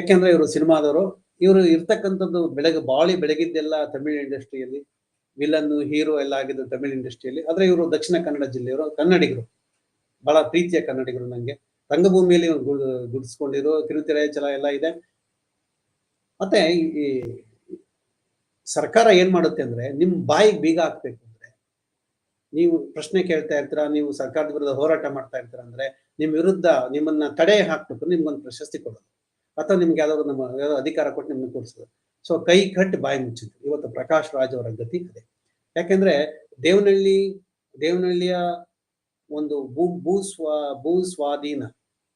Speaker 1: ಯಾಕೆಂದ್ರೆ ಇವರು ಸಿನಿಮಾದವರು, ಇವರು ಇರ್ತಕ್ಕಂಥದ್ದು ಬೆಳಗ್ಗೆ, ಬಾಳಿ ಬೆಳಗಿದ್ದೆಲ್ಲ ತಮಿಳ್ ಇಂಡಸ್ಟ್ರಿಯಲ್ಲಿ ವಿಲನ್ ಹೀರೋ ಎಲ್ಲ ಆಗಿದ್ದು ತಮಿಳ್ ಇಂಡಸ್ಟ್ರಿಯಲ್ಲಿ. ಆದ್ರೆ ಇವರು ದಕ್ಷಿಣ ಕನ್ನಡ ಜಿಲ್ಲೆಯವರು ಕನ್ನಡಿಗರು. ಬಹಳ ಪ್ರೀತಿಯ ಕನ್ನಡಿಗರು ನಂಗೆ. ರಂಗಭೂಮಿಯಲ್ಲಿ ಗುಡ್ಸ್ಕೊಂಡಿರೋ ಕಿರುತೆರೆ ಚಲ ಎಲ್ಲ ಇದೆ. ಮತ್ತೆ ಈ- ಈ ಸರ್ಕಾರ ಏನ್ ಮಾಡುತ್ತೆ ಅಂದ್ರೆ, ನಿಮ್ ಬಾಯಿಗೆ ಬೀಗ ಹಾಕ್ಬೇಕು ಅಂದ್ರೆ, ನೀವು ಪ್ರಶ್ನೆ ಕೇಳ್ತಾ ಇರ್ತೀರಾ, ನೀವು ಸರ್ಕಾರದ ವಿರುದ್ಧ ಹೋರಾಟ ಮಾಡ್ತಾ ಇರ್ತೀರಾ ಅಂದ್ರೆ, ನಿಮ್ ವಿರುದ್ಧ ನಿಮ್ಮನ್ನ ತಡೆ ಹಾಕ್ಬೇಕು, ನಿಮ್ಗೊಂದು ಪ್ರಶಸ್ತಿ ಕೊಡೋದು. ಅಥವಾ ನಿಮ್ಗೆ ಯಾವ್ದಾದ್ರು ನಮ್ಮ ಯಾವ್ದೋ ಅಧಿಕಾರ ಕೊಟ್ಟು ನಿಮ್ಗೆ ಕೊಡಿಸೋದು ಸೊ ಕೈ ಕಟ್ ಬಾಯಿ ಮುಚ್ಚಿದ್ರು ಇವತ್ತು ಪ್ರಕಾಶ್ ರಾಜ್ ಅವರ ಗತಿ ಅದೇ. ಯಾಕೆಂದ್ರೆ ದೇವನಹಳ್ಳಿ, ದೇವನಹಳ್ಳಿಯ ಒಂದು ಭೂ ಭೂ ಸ್ವಾ, ಭೂ ಸ್ವಾಧೀನ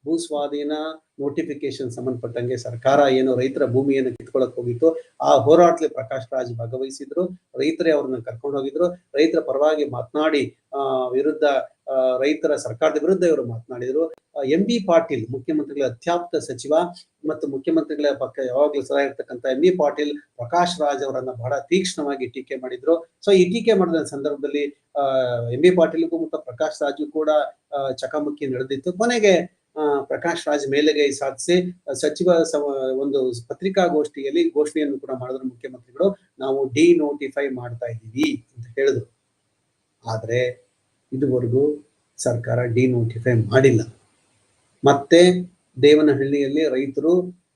Speaker 1: ಭೂ ಸ್ವಾಧೀನ ನೋಟಿಫಿಕೇಶನ್ ಸಂಬಂಧಪಟ್ಟಂಗೆ ಸರ್ಕಾರ ಏನು ರೈತರ ಭೂಮಿಯನ್ನು ಕಿತ್ಕೊಳಕ್ ಹೋಗಿತ್ತು. ಆ ಹೋರಾಟಲಿ ಪ್ರಕಾಶ್ ರಾಜ್ ಭಾಗವಹಿಸಿದ್ರು. ರೈತರೇ ಅವ್ರನ್ನ ಕರ್ಕೊಂಡು ಹೋಗಿದ್ರು. ರೈತರ ಪರವಾಗಿ ಮಾತನಾಡಿ ವಿರುದ್ಧ ರೈತರ ಸರ್ಕಾರದ ವಿರುದ್ಧ ಇವರು ಮಾತನಾಡಿದ್ರು. ಎಂ ಬಿ ಪಾಟೀಲ್, ಮುಖ್ಯಮಂತ್ರಿಗಳ ಅತ್ಯಾಪ್ತ ಸಚಿವ ಮತ್ತು ಮುಖ್ಯಮಂತ್ರಿಗಳ ಪಕ್ಕ ಯಾವಾಗಲೂ ಸದಾ ಇರ್ತಕ್ಕಂಥ ಎಂ ಬಿ ಪಾಟೀಲ್, ಪ್ರಕಾಶ್ ರಾಜ್ ಅವರನ್ನ ಬಹಳ ತೀಕ್ಷ್ಣವಾಗಿ ಟೀಕೆ ಮಾಡಿದ್ರು. ಸೊ ಈ ಟೀಕೆ ಮಾಡಿದ ಸಂದರ್ಭದಲ್ಲಿ ಎಂ ಬಿ ಪಾಟೀಲ್ಗೂ ಮತ್ತು ಪ್ರಕಾಶ್ ರಾಜು ಕೂಡ ಚಕಮಕಿ ನಡೆದಿತ್ತು. ಕೊನೆಗೆ ಪ್ರಕಾಶ್ ರಾಜ್ ಮೇಲೆಗೈ ಸಾಧಿಸಿ, ಸಚಿವ ಒಂದು ಪತ್ರಿಕಾಗೋಷ್ಠಿಯಲ್ಲಿ ಘೋಷಣೆಯನ್ನು ಕೂಡ ಮಾಡಿದ್ರು ಮುಖ್ಯಮಂತ್ರಿಗಳು. ನಾವು ಡಿ ನೋಟಿಫೈ ಮಾಡ್ತಾ ಇದ್ದೀವಿ ಅಂತ ಹೇಳಿದ್ರು. ಆದ್ರೆ ಇದುವರೆಗೂ ಸರ್ಕಾರ ಡಿ ನೋಟಿಫೈ ಮಾಡಿಲ್ಲ. ಮತ್ತೆ ದೇವನಹಳ್ಳಿಯಲ್ಲಿ ರೈತರು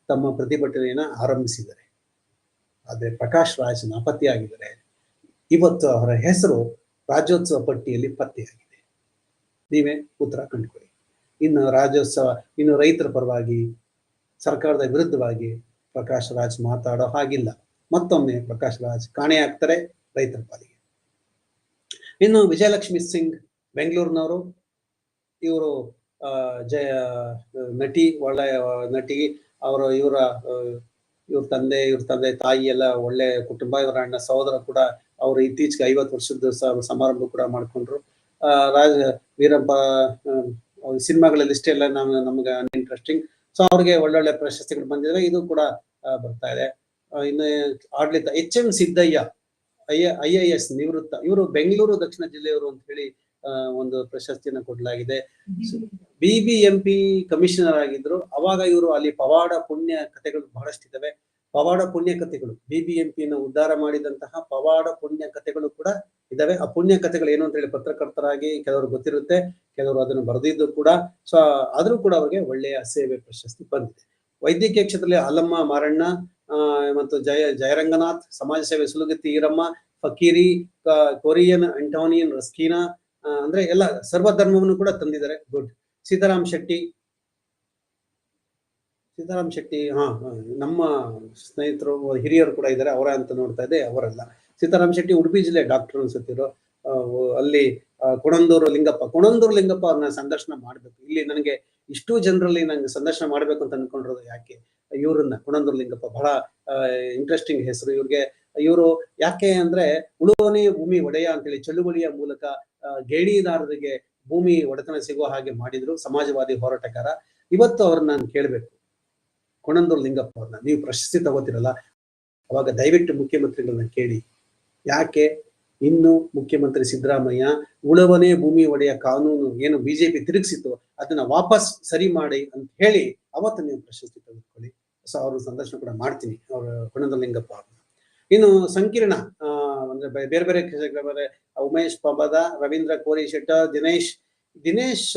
Speaker 1: ತಮ್ಮ ಪ್ರತಿಭಟನೆಯನ್ನ ಆರಂಭಿಸಿದ್ದಾರೆ. ಆದರೆ ಪ್ರಕಾಶ್ ರಾಜ್ ನಾಪತ್ತೆಯಾಗಿದ್ದಾರೆ. ಇವತ್ತು ಅವರ ಹೆಸರು ರಾಜ್ಯೋತ್ಸವ ಪಟ್ಟಿಯಲ್ಲಿ ಪತ್ತೆಯಾಗಿದೆ. ನೀವೇ ಉತ್ತರ ಕಂಡುಕೊಳ್ಳಿ. ಇನ್ನು ರಾಜ್ಯೋತ್ಸವ, ಇನ್ನು ರೈತರ ಪರವಾಗಿ, ಸರ್ಕಾರದ ವಿರುದ್ಧವಾಗಿ ಪ್ರಕಾಶ್ ರಾಜ್ ಮಾತಾಡೋ ಹಾಗಿಲ್ಲ. ಮತ್ತೊಮ್ಮೆ ಪ್ರಕಾಶ್ ರಾಜ್ ಕಾಣೆಯಾಗ್ತಾರೆ ರೈತರ ಪಾಲಿಗೆ. ಇನ್ನು ವಿಜಯಲಕ್ಷ್ಮಿ ಸಿಂಗ್ ಬೆಂಗಳೂರಿನವರು, ಇವರು ಜಯ, ನಟಿ, ಒಳ್ಳೆಯ, ನಟಿ, ಅವರು ಇವರ ಇವ್ರ ತಂದೆ ಇವ್ರ ತಂದೆ ತಾಯಿ ಎಲ್ಲ ಒಳ್ಳೆ ಕುಟುಂಬ, ಇವರ ಅಣ್ಣ ಸಹೋದರ ಕೂಡ ಅವರು ಇತ್ತೀಚೆಗೆ ಐವತ್ತು ವರ್ಷದ ಸಮಾರಂಭ ಕೂಡ ಮಾಡ್ಕೊಂಡ್ರು. ರಾಜ, ವೀರಪ್ಪ ಸಿನಿಮಾಗಳಲ್ಲಿ ಇಷ್ಟೆಲ್ಲ ನಮ್ ನಮ್ಗೆ ಇಂಟ್ರೆಸ್ಟಿಂಗ್ ಸೊ ಅವ್ರಿಗೆ ಒಳ್ಳೊಳ್ಳೆ ಪ್ರಶಸ್ತಿಗಳು ಬಂದಿದೆ ಇದು ಕೂಡ ಬರ್ತಾ ಇದೆ. ಇನ್ನು ಆಡಳಿತ, H M Siddaiah I I ನಿವೃತ್ತ. ಇವರು ಬೆಂಗಳೂರು ದಕ್ಷಿಣ ಜಿಲ್ಲೆಯವರು ಅಂತ ಹೇಳಿ ಒಂದು ಪ್ರಶಸ್ತಿಯನ್ನು ಕೊಡಲಾಗಿದೆ. B B M P commissioner ಆಗಿದ್ರು. ಅವಾಗ ಇವರು ಅಲ್ಲಿ ಪವಾಡ ಪುಣ್ಯ ಕಥೆಗಳು ಬಹಳಷ್ಟಿದಾವೆ. ಪವಾಡ ಪುಣ್ಯ ಕಥೆಗಳು ಬಿ ಬಿ ಎಂ ಪಿನ ಉದ್ಧಾರ ಮಾಡಿದಂತಹ ಪವಾಡ ಪುಣ್ಯ ಕಥೆಗಳು ಕೂಡ ಇದಾವೆ. ಆ ಪುಣ್ಯ ಕಥೆಗಳು ಏನು ಅಂತ ಹೇಳಿ ಪತ್ರಕರ್ತರಾಗಿ ಕೆಲವರು ಗೊತ್ತಿರುತ್ತೆ, ಕೆಲವರು ಅದನ್ನು ಬರೆದಿದ್ದು ಕೂಡ. ಸೊ ಆದ್ರೂ ಕೂಡ ಅವರಿಗೆ ಒಳ್ಳೆಯ ಸೇವೆ ಪ್ರಶಸ್ತಿ ಬಂದಿದೆ. ವೈದ್ಯಕೀಯ ಕ್ಷೇತ್ರದಲ್ಲಿ ಅಲ್ಲಮ್ಮ, ಮಾರಣ್ಣ ಮತ್ತು ಜಯ, ಜಯರಂಗನಾಥ್, ಸಮಾಜ ಸೇವೆ ಸುಲಗತಿ ಈರಮ್ಮ, ಫಕೀರಿ ಕೊರಿಯನ್ ಅಂಟೋನಿಯನ್ ರಸ್ಕೀನಾ ಅಂದ್ರೆ ಎಲ್ಲ ಸರ್ವಧರ್ಮವನ್ನು ಕೂಡ ತಂದಿದ್ದಾರೆ. ಗುಡ್. ಸೀತಾರಾಮ್ ಶೆಟ್ಟಿ ಸೀತಾರಾಮ್ ಶೆಟ್ಟಿ, ಹಾ, ನಮ್ಮ ಸ್ನೇಹಿತರು, ಹಿರಿಯರು ಕೂಡ ಇದ್ದಾರೆ. ಅವರ ಅಂತ ನೋಡ್ತಾ ಇದೆ ಅವರಲ್ಲ. ಸೀತಾರಾಮ್ ಶೆಟ್ಟಿ ಉಡುಪಿ ಜಿಲ್ಲೆ ಡಾಕ್ಟರ್ ಅನ್ಸುತ್ತಿರು ಅಲ್ಲಿ ಕುಣಂದೂರು ಲಿಂಗಪ್ಪ ಕುಣಂದೂರು ಲಿಂಗಪ್ಪ ಅವ್ರನ್ನ ಸಂದರ್ಶನ ಮಾಡ್ಬೇಕು. ಇಲ್ಲಿ ನನಗೆ ಇಷ್ಟು ಜನರಲ್ಲಿ ನಂಗೆ ಸಂದರ್ಶನ ಮಾಡ್ಬೇಕು ಅಂತ ಅನ್ಕೊಂಡಿರೋದು ಯಾಕೆ? ಇವ್ರನ್ನ, ಕುಣಂದೂರು ಲಿಂಗಪ್ಪ, ಬಹಳ ಇಂಟ್ರೆಸ್ಟಿಂಗ್ ಹೆಸರು. ಇವ್ರಿಗೆ, ಇವರು ಯಾಕೆ ಅಂದ್ರೆ ಉಳುವನೇ ಭೂಮಿ ಒಡೆಯ ಅಂತೇಳಿ ಚಳುವಳಿಯ ಮೂಲಕ ಗೇಣಿದಾರರಿಗೆ ಭೂಮಿ ಒಡೆತನ ಸಿಗುವ ಹಾಗೆ ಮಾಡಿದ್ರು ಸಮಾಜವಾದಿ ಹೋರಾಟಗಾರ. ಇವತ್ತು ಅವ್ರನ್ನ ನಾನು ಕೇಳ್ಬೇಕು. ಕೊಣಂದೂರು ಲಿಂಗಪ್ಪ ಅವ್ರನ್ನ ನೀವು ಪ್ರಶಸ್ತಿ ತಗೋತಿರಲ್ಲ, ಅವಾಗ ದಯವಿಟ್ಟು ಮುಖ್ಯಮಂತ್ರಿಗಳನ್ನ ಕೇಳಿ. ಯಾಕೆ? ಇನ್ನು ಮುಖ್ಯಮಂತ್ರಿ ಸಿದ್ದರಾಮಯ್ಯ ಉಳವನೇ ಭೂಮಿ ಒಡೆಯ ಕಾನೂನು ಏನು ಬಿಜೆಪಿ ತಿರುಗಿಸಿತ್ತು, ಅದನ್ನ ವಾಪಸ್ ಸರಿ ಮಾಡಿ ಅಂತ ಹೇಳಿ ಅವತ್ತು ನೀವು ಪ್ರಶಸ್ತಿ ತೆಗೆದುಕೊಳ್ಳಿ. ಸೊ ಅವ್ರ ಸಂದರ್ಶನ ಕೂಡ ಮಾಡ್ತೀನಿ, ಅವ್ರ ಕೊಣಂದಲಿಂಗಪ್ಪ ಅವ್ರನ್ನ. ಇನ್ನು ಸಂಕೀರ್ಣ ಅಂದ್ರೆ ಬೇರೆ ಬೇರೆ ಕ್ಷೇತ್ರಗಳ ಉಮೇಶ್ ಪಬದ ರವೀಂದ್ರ ಕೋರಿ ಶೆಟ್ಟ, ದಿನೇಶ್ ದಿನೇಶ್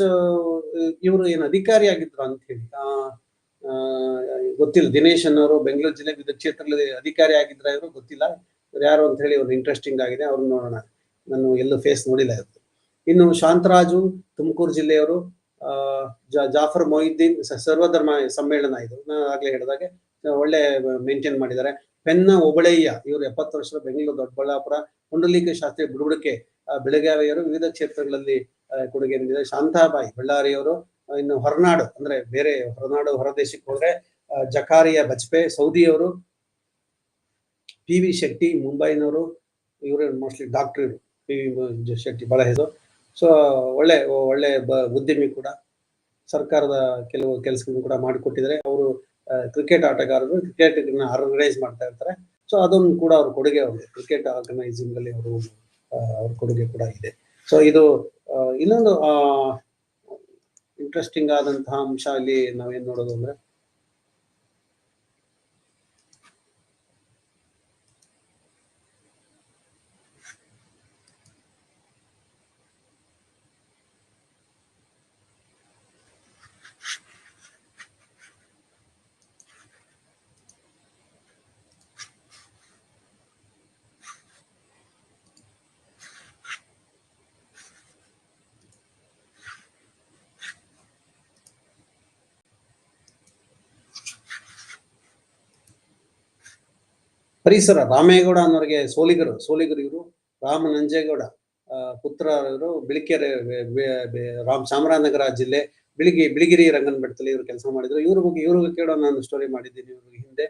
Speaker 1: ಇವರು ಏನು ಅಧಿಕಾರಿ ಆಗಿದ್ರು ಅಂತ ಹೇಳಿ ಗೊತ್ತಿಲ್ಲ. ದಿನೇಶ್ ಅನ್ನೋರು ಬೆಂಗಳೂರು ಜಿಲ್ಲೆ ವಿವಿಧ ಕ್ಷೇತ್ರದಲ್ಲಿ ಅಧಿಕಾರಿ ಆಗಿದ್ರ ಇವರು ಗೊತ್ತಿಲ್ಲ. ಇವ್ರು ಯಾರು ಅಂತ ಹೇಳಿ ಒಂದು ಇಂಟ್ರೆಸ್ಟಿಂಗ್ ಆಗಿದೆ. ಅವ್ರನ್ನ ನೋಡೋಣ. ನಾನು ಎಲ್ಲೂ ಫೇಸ್ ನೋಡಿಲ್ಲ ಇವತ್ತು. ಇನ್ನು ಶಾಂತರಾಜು ತುಮಕೂರು ಜಿಲ್ಲೆಯವರು ಜಾಫರ್ ಮೊಹಿದ್ದೀನ್ ಸರ್ವಧರ್ಮ ಸಮ್ಮೇಳನ ಇದು. ನಾನು ಆಗ್ಲೇ ಹೇಳಿದಾಗೆ ಒಳ್ಳೆ ಮೇಂಟೈನ್ ಮಾಡಿದ್ದಾರೆ. ಪೆನ್ನ ಒಬಳಯ್ಯ ಇವರು ಎಪ್ಪತ್ತು ವರ್ಷದ ಬೆಂಗಳೂರು ದೊಡ್ಡಬಳ್ಳಾಪುರ ಪುಂಡಲೀಕ ಶಾಸ್ತ್ರಿ ಬುಡುಬುಡಿಕೆ ಆ, ಬೆಳಗಾವಿಯವರು ವಿವಿಧ ಕ್ಷೇತ್ರಗಳಲ್ಲಿ ಕೊಡುಗೆ ನೀಡಿದ್ದಾರೆ. ಶಾಂತಾಬಾಯಿ ಬಳ್ಳಾರಿಯವರು ಇನ್ನು ಹೊರನಾಡು, ಅಂದ್ರೆ ಬೇರೆ ಹೊರನಾಡು ಹೊರದೇಶಕ್ಕೆ ಹೋದ್ರೆ ಜಕಾರಿಯ ಬಜ್ಪೆ ಸೌದಿಯವರು, ಪಿ ವಿ ಶೆಟ್ಟಿ, ಮುಂಬೈನವರು, ಇವರು ಮೋಸ್ಟ್ಲಿ ಡಾಕ್ಟರ್ ಇವರು. ಪಿ ವಿ ಶೆಟ್ಟಿ ಬಹಳ ಹೆಸರು ಸೊ ಒಳ್ಳೆ ಒಳ್ಳೆ ಬ- ಉದ್ಯಮಿ ಕೂಡ. ಸರ್ಕಾರದ ಕೆಲವು ಕೆಲಸಗಳನ್ನು ಕೂಡ ಮಾಡಿಕೊಟ್ಟಿದ್ದಾರೆ. ಅವರು ಕ್ರಿಕೆಟ್ ಆಟಗಾರರು ಕ್ರಿಕೆಟ್ ಆರ್ಗನೈಸ್ ಮಾಡ್ತಾ ಇರ್ತಾರೆ. ಸೊ ಅದೊಂದು ಕೂಡ ಅವ್ರ ಕೊಡುಗೆ ಅವ್ರಿಗೆ ಕ್ರಿಕೆಟ್ ಆರ್ಗನೈಸಿಂಗ್ ಅಲ್ಲಿ ಅವರು ಅವ್ರ ಕೊಡುಗೆ ಕೂಡ ಇದೆ. ಸೊ ಇದು ಇನ್ನೊಂದು ಇಂಟ್ರೆಸ್ಟಿಂಗ್ ಆದಂತಹ ಅಂಶ ಅಲ್ಲಿ ನಾವೇನ್ ನೋಡೋದು ಅಂದ್ರೆ ಪರಿಸರ, ರಾಮೇಗೌಡ ಅನ್ನೋರಿಗೆ ಸೋಲಿಗರು ಸೋಲಿಗರು ಇವರು, ರಾಮ ನಂಜೇಗೌಡ ಪುತ್ರ ಇವರು, ಬಿಳಿಕೆರೆ ರಾಮ್ ಚಾಮರಾಜನಗರ ಜಿಲ್ಲೆ, ಬಿಳಿಗಿ, ಬಿಳಿಗಿರಿ ರಂಗನ ಬೆಟ್ಟದಲ್ಲಿ ಇವರು ಕೆಲಸ ಮಾಡಿದ್ರು. ಇವ್ರ ಬಗ್ಗೆ ಇವ್ರ ಬಗ್ಗೆ ಕೂಡ ನಾನು ಸ್ಟೋರಿ ಮಾಡಿದ್ದೀನಿ. ಇವ್ರಿಗೆ ಹಿಂದೆ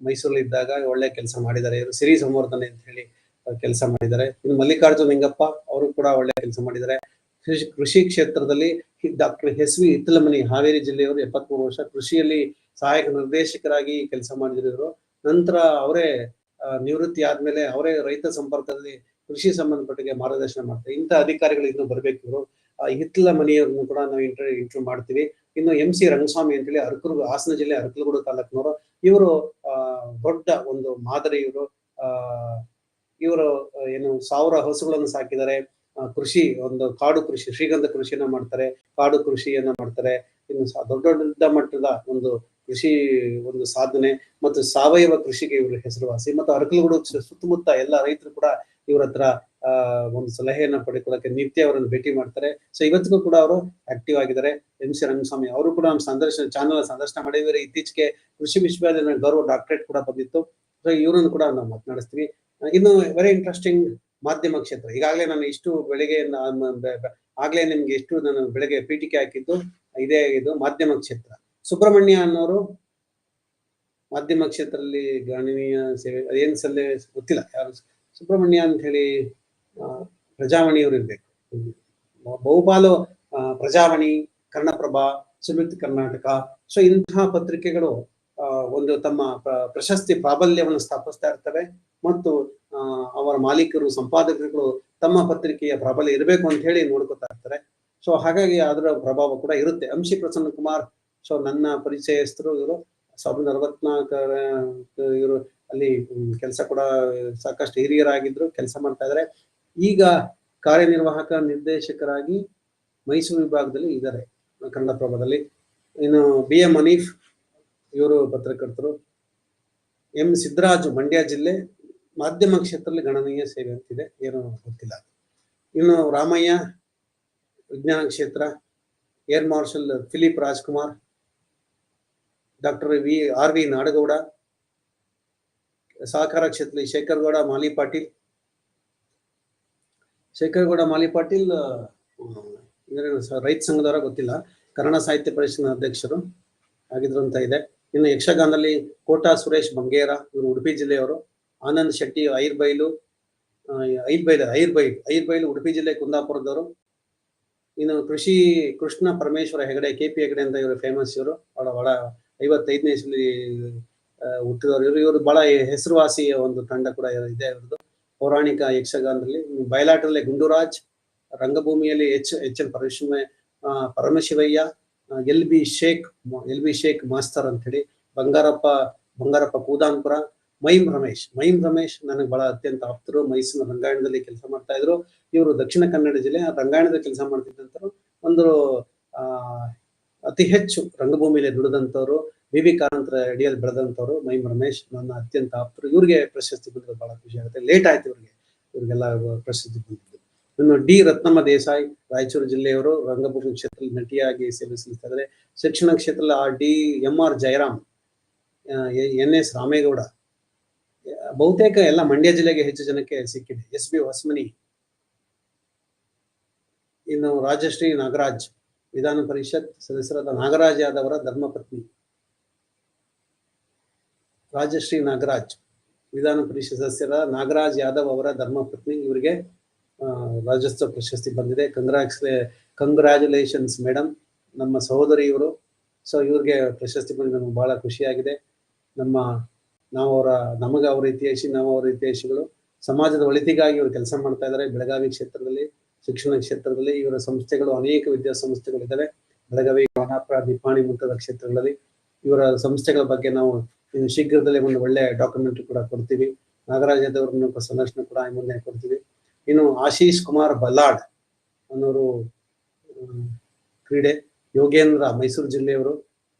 Speaker 1: ಮೈಸೂರಲ್ಲಿ ಇದ್ದಾಗ ಒಳ್ಳೆ ಕೆಲಸ ಮಾಡಿದ್ದಾರೆ. ಇವರು ಸಿರಿ ಸಂವರ್ಧನೆ ಅಂತ ಹೇಳಿ ಕೆಲಸ ಮಾಡಿದ್ದಾರೆ. ಇನ್ನು ಮಲ್ಲಿಕಾರ್ಜುನ್ ನಿಂಗಪ್ಪ ಅವರು ಕೂಡ ಒಳ್ಳೆ ಕೆಲಸ ಮಾಡಿದ್ದಾರೆ. ಕೃಷಿ ಕೃಷಿ ಕ್ಷೇತ್ರದಲ್ಲಿ doctor S V Ittalamani Haveri ಜಿಲ್ಲೆಯವರು ಎಪ್ಪತ್ಮೂರು ವರ್ಷ ಕೃಷಿಯಲ್ಲಿ ಸಹಾಯಕ ನಿರ್ದೇಶಕರಾಗಿ ಕೆಲಸ ಮಾಡಿದ್ರು ನಂತರ ಅವರೇ ನಿವೃತ್ತಿ ಆದ್ಮೇಲೆ ಅವರೇ ರೈತ ಸಂಪರ್ಕದಲ್ಲಿ ಕೃಷಿ ಸಂಬಂಧಪಟ್ಟಿಗೆ ಮಾರ್ಗದರ್ಶನ ಮಾಡ್ತಾರೆ. ಇಂಥ ಅಧಿಕಾರಿಗಳು ಇನ್ನು ಬರಬೇಕು ಇವರು. ಹಿತ್ತಲ ಮನೆಯವ್ರನ್ನು ಕೂಡ ನಾವು ಇಂಟರ್ ಇಂಟರ್ವ್ಯೂ ಮಾಡ್ತೀವಿ. ಇನ್ನು ಎಂ ಸಿ ರಂಗಸ್ವಾಮಿ ಅಂತೇಳಿ ಅರ್ಕಲ್, ಹಾಸನ ಜಿಲ್ಲೆ ಅರ್ಕಲಗೂಡು ತಾಲೂಕಿನವರು, ಇವರು ದೊಡ್ಡ ಒಂದು ಮಾದರಿ ಇವರು. ಇವರು ಏನು ಸಾವಿರ ಹಸುಗಳನ್ನು ಸಾಕಿದ್ದಾರೆ. ಕೃಷಿ, ಒಂದು ಕಾಡು ಕೃಷಿ, ಶ್ರೀಗಂಧ ಕೃಷಿಯನ್ನ ಮಾಡ್ತಾರೆ. ಕಾಡು ಕೃಷಿಯನ್ನ ಮಾಡ್ತಾರೆ. ಇನ್ನು ದೊಡ್ಡ ದೊಡ್ಡ ಮಟ್ಟದ ಒಂದು ಕೃಷಿ ಒಂದು ಸಾಧನೆ ಮತ್ತು ಸಾವಯವ ಕೃಷಿಗೆ ಇವರು ಹೆಸರುವಾಸಿ ಮತ್ತು ಅರಕಲಗೂಡು ಸುತ್ತಮುತ್ತ ಎಲ್ಲ ರೈತರು ಕೂಡ ಇವ್ರ ಹತ್ರ ಒಂದು ಸಲಹೆಯನ್ನ ಪಡೆದುಕೊಳ್ಳಕ್ಕೆ ನಿತ್ಯ ಅವರನ್ನು ಭೇಟಿ ಮಾಡ್ತಾರೆ. ಸೊ ಇವತ್ತಿಗೂ ಕೂಡ ಅವರು ಆಕ್ಟಿವ್ ಆಗಿದ್ದಾರೆ. ಎಂ ಸಿ ರಂಗಸ್ವಾಮಿ ಅವರು ಕೂಡ ನಮ್ಮ ಸಂದರ್ಶನ ಚಾನಲ್ ಸಂದರ್ಶನ ಮಾಡಿದರೆ ಇತ್ತೀಚೆಗೆ ಕೃಷಿ ವಿಶ್ವವಿದ್ಯಾಲಯ ಗೌರವ ಡಾಕ್ಟರೇಟ್ ಕೂಡ ಬಂದಿತ್ತು. ಸೊ ಇವರನ್ನು ಕೂಡ ನಾವು ಮಾತನಾಡಿಸ್ತೀವಿ. ಇನ್ನು ವೆರಿ ಇಂಟ್ರೆಸ್ಟಿಂಗ್ ಮಾಧ್ಯಮ ಕ್ಷೇತ್ರ. ಈಗಾಗಲೇ ನಾನು ಇಷ್ಟು ಬೆಳಿಗ್ಗೆ ಆಗ್ಲೇ ನಿಮ್ಗೆ ಎಷ್ಟು ನಾನು ಬೆಳಗ್ಗೆ ಪೀಠಿಕೆ ಹಾಕಿದ್ದು, ಇದೇ ಇದು ಮಾಧ್ಯಮ ಕ್ಷೇತ್ರ. ಸುಬ್ರಹ್ಮಣ್ಯ ಅನ್ನೋರು ಮಾಧ್ಯಮ ಕ್ಷೇತ್ರದಲ್ಲಿ ಗಣನೀಯ ಸೇವೆ, ಅದೇನ್ ಸಲ್ಲೆ ಗೊತ್ತಿಲ್ಲ. ಯಾರು ಸುಬ್ರಹ್ಮಣ್ಯ ಅಂತ ಹೇಳಿ ಪ್ರಜಾವಾಣಿಯವರು ಇರ್ಬೇಕು. ಬಹುಪಾಲು ಪ್ರಜಾವಾಣಿ, ಕನ್ನಡಪ್ರಭ, ಸುಮಿತ್ ಕರ್ನಾಟಕ. ಸೊ ಇಂತಹ ಪತ್ರಿಕೆಗಳು ಒಂದು ತಮ್ಮ ಪ್ರಶಸ್ತಿ ಪ್ರಾಬಲ್ಯವನ್ನು ಸ್ಥಾಪಿಸ್ತಾ ಇರ್ತವೆ ಮತ್ತು ಅವರ ಮಾಲೀಕರು, ಸಂಪಾದಕರುಗಳು ತಮ್ಮ ಪತ್ರಿಕೆಯ ಪ್ರಾಬಲ್ಯ ಇರಬೇಕು ಅಂತ ಹೇಳಿ ನೋಡ್ಕೊತಾ ಇರ್ತಾರೆ. ಸೊ ಹಾಗಾಗಿ ಅದರ ಪ್ರಭಾವ ಕೂಡ ಇರುತ್ತೆ. ಅಂಶಿ ಪ್ರಸನ್ನ ಕುಮಾರ್ ಸೊ ನನ್ನ ಪರಿಚಯಸ್ಥರು ಇವರು ಸಾವಿರದ ಅರವತ್ನಾಲ್ಕರ ಇವರು ಅಲ್ಲಿ ಕೆಲಸ ಕೂಡ ಸಾಕಷ್ಟು ಹಿರಿಯರಾಗಿದ್ರು, ಕೆಲಸ ಮಾಡ್ತಾ ಇದ್ದಾರೆ ಈಗ ಕಾರ್ಯನಿರ್ವಾಹಕ ನಿರ್ದೇಶಕರಾಗಿ ಮೈಸೂರು ವಿಭಾಗದಲ್ಲಿ ಇದ್ದಾರೆ ಕನ್ನಡಪ್ರಭದಲ್ಲಿ. ಇನ್ನು ಬಿ ಎಂ ಮನೀಫ್ ಇವರು ಪತ್ರಕರ್ತರು. ಎಂ ಸಿದ್ದರಾಜು ಮಂಡ್ಯ ಜಿಲ್ಲೆ, ಮಾಧ್ಯಮ ಕ್ಷೇತ್ರದಲ್ಲಿ ಗಣನೀಯ ಸೇವೆ ಅಂತಿದೆ, ಏನು ಗೊತ್ತಿಲ್ಲ. ಇನ್ನು ರಾಮಯ್ಯ, ವಿಜ್ಞಾನ ಕ್ಷೇತ್ರ, air marshal Philip Rajkumar doctor V R V Nadagouda, ಸಹಕಾರ ಕ್ಷೇತ್ರ ಶೇಖರ್ಗೌಡ, ಮಾಲಿ ಪಾಟೀಲ್. ಶೇಖರ್ಗೌಡ, ಮಾಲಿ ಪಾಟೀಲ್ ರೈತ ಸಂಘದವರ ಗೊತ್ತಿಲ್ಲ. ಕನ್ನಡ ಸಾಹಿತ್ಯ ಪರಿಷತ್ನ ಅಧ್ಯಕ್ಷರು ಆಗಿದ್ರು ಅಂತ ಇದೆ. ಇನ್ನು ಯಕ್ಷಗಾನದಲ್ಲಿ ಕೋಟಾ ಸುರೇಶ್ ಬಂಗೇರ, ಇವರು ಉಡುಪಿ ಜಿಲ್ಲೆಯವರು. ಆನಂದ್ ಶೆಟ್ಟಿ, ಐರ್ಬೈಲು ಐರ್ಬೈಲು ಐರ್ಬೈಲು ಐರ್ಬೈಲು, ಉಡುಪಿ ಜಿಲ್ಲೆ ಕುಂದಾಪುರದವರು. ಇನ್ನು ಕೃಷಿ ಕೃಷ್ಣ ಪರಮೇಶ್ವರ ಹೆಗಡೆ, ಕೆ ಪಿ ಹೆಗಡೆ ಅಂತ ಇವರು ಫೇಮಸ್ ಇವರು. ಅವಳ ಒಳ ಐವತ್ತೈದನೇ ಇಸ್ವಿ ಹುಟ್ಟಿದವರು ಇವರು. ಇವರು ಬಹಳ ಹೆಸರುವಾಸಿ ಒಂದು ತಂಡ ಕೂಡ ಇದೆ ಇವ್ರದ್ದು. ಪೌರಾಣಿಕ ಯಕ್ಷಗಾನದಲ್ಲಿ, ಬಯಲಾಟದಲ್ಲಿ Gunduraj, ರಂಗಭೂಮಿಯಲ್ಲಿ H H L Paramashiva Paramashivaiah L B Sheikh L B Sheikh master ಅಂತ ಹೇಳಿ ಬಂಗಾರಪ್ಪ ಬಂಗಾರಪ್ಪ ಕೂದಾನ್ಪುರ, ಮೈಮ್ ರಮೇಶ್. ಮೈಮ್ ರಮೇಶ್ ನನಗೆ ಬಹಳ ಅತ್ಯಂತ ಆಪ್ತರು. ಮೈಸೂರಿನ ರಂಗಾಯಣದಲ್ಲಿ ಕೆಲಸ ಮಾಡ್ತಾ ಇದ್ರು. ಇವರು ದಕ್ಷಿಣ ಕನ್ನಡ ಜಿಲ್ಲೆ ಆ ರಂಗಾಯಣದಲ್ಲಿ ಕೆಲಸ ಮಾಡ್ತಿದ್ದಂತರು ಒಂದು ಅತಿ ಹೆಚ್ಚು ರಂಗಭೂಮಿಯಲ್ಲಿ ದುಡಿದಂಥವ್ರು ಬಿ ಬಿ ಕಾರಂತರ ಅಡಿಯಲ್ಲಿ ಬೆಳೆದಂಥವ್ರು ಮೈ ರಮೇಶ್, ನನ್ನ ಅತ್ಯಂತ ಆಪ್ತರು. ಇವ್ರಿಗೆ ಪ್ರಶಸ್ತಿ ಬಂದಿರೋದು ಬಹಳ ಖುಷಿ ಆಗುತ್ತೆ. ಲೇಟ್ ಆಯ್ತು ಇವ್ರಿಗೆ. ಇವ್ರಿಗೆಲ್ಲ ಪ್ರಶಸ್ತಿ ಬಂದಿದ್ದು. ಇನ್ನು ಡಿ ರತ್ನಮ್ಮ ದೇಸಾಯಿ, ರಾಯಚೂರು ಜಿಲ್ಲೆಯವರು ರಂಗಭೂಮಿ ಕ್ಷೇತ್ರದಲ್ಲಿ ನಟಿಯಾಗಿ ಸೇವೆ ಸಲ್ಲಿಸ್ತಾ ಇದ್ದಾರೆ ಶಿಕ್ಷಣ ಕ್ಷೇತ್ರದಲ್ಲಿ ಆ D M R Jayaram N S Ramegowda, ಬಹುತೇಕ ಎಲ್ಲ ಮಂಡ್ಯ ಜಿಲ್ಲೆಗೆ ಹೆಚ್ಚು ಜನಕ್ಕೆ ಸಿಕ್ಕಿದೆ. ಎಸ್ ಬಿ ಹೊಸ್ಮನಿ, ಇನ್ನು ರಾಜಶ್ರೀ ನಾಗರಾಜ್. ವಿಧಾನ ಪರಿಷತ್ ಸದಸ್ಯರಾದ ನಾಗರಾಜ್ ಯಾದವರ ಧರ್ಮಪತ್ನಿ. ರಾಜಶ್ರೀ ನಾಗರಾಜ್, ವಿಧಾನ ಪರಿಷತ್ ಸದಸ್ಯರ ನಾಗರಾಜ್ ಯಾದವ್ ಅವರ ಧರ್ಮಪತ್ನಿ. ಇವರಿಗೆ ರಾಜ್ಯೋತ್ಸವ ಪ್ರಶಸ್ತಿ ಬಂದಿದೆ. ಕಂಗ್ರಾಕ್ಸ್ ಕಂಗ್ರ್ಯಾಚುಲೇಷನ್ಸ್ ಮೇಡಮ್ ನಮ್ಮ ಸಹೋದರಿ ಇವರು. ಸೊ, ಇವ್ರಿಗೆ ಪ್ರಶಸ್ತಿ ಬಂದು ನಮ್ಗೆ ಬಹಳ ಖುಷಿಯಾಗಿದೆ. ನಮ್ಮ, ನಾವು ಅವರ, ನಮಗೆ ಅವರ ಇತಿಹಾಸಿ ನಾವು ಅವರ ಇತಿಹಾಸಿಗಳು ಸಮಾಜದ ಒಳಿತಿಗಾಗಿ ಇವರು ಕೆಲಸ ಮಾಡ್ತಾ ಇದ್ದಾರೆ. ಬೆಳಗಾವಿ ಕ್ಷೇತ್ರದಲ್ಲಿ. ಶಿಕ್ಷಣ ಕ್ಷೇತ್ರದಲ್ಲಿ ಇವರ ಸಂಸ್ಥೆಗಳು ಅನೇಕ ವಿದ್ಯಾಸಂಸ್ಥೆಗಳಿದ್ದಾವೆ. ಬೆಳಗಾವಿ ಖಾನಾಪುರ ನಿಪ್ಪಾಣಿ ಮುಂತಾದ ಕ್ಷೇತ್ರಗಳಲ್ಲಿ ಇವರ ಸಂಸ್ಥೆಗಳ ಬಗ್ಗೆ ನಾವು ಇನ್ನು ಶೀಘ್ರದಲ್ಲೇ ಒಂದು ಒಳ್ಳೆ ಡಾಕ್ಯುಮೆಂಟರಿ ಕೂಡ ಕೊಡ್ತೀವಿ. ನಾಗರಾಜ್ ಯಾದವ್ರನ್ನ ಸಂದರ್ಶನ ಕೂಡ ಮುಂದೆ ಕೊಡ್ತೀವಿ. ಇನ್ನು ಆಶೀಶ್ ಕುಮಾರ್ ಬಲ್ಲಾಡ್ ಅನ್ನೋರು ಕ್ರೀಡೆ ಯೋಗೇಂದ್ರ ಮೈಸೂರು ಜಿಲ್ಲೆಯವರು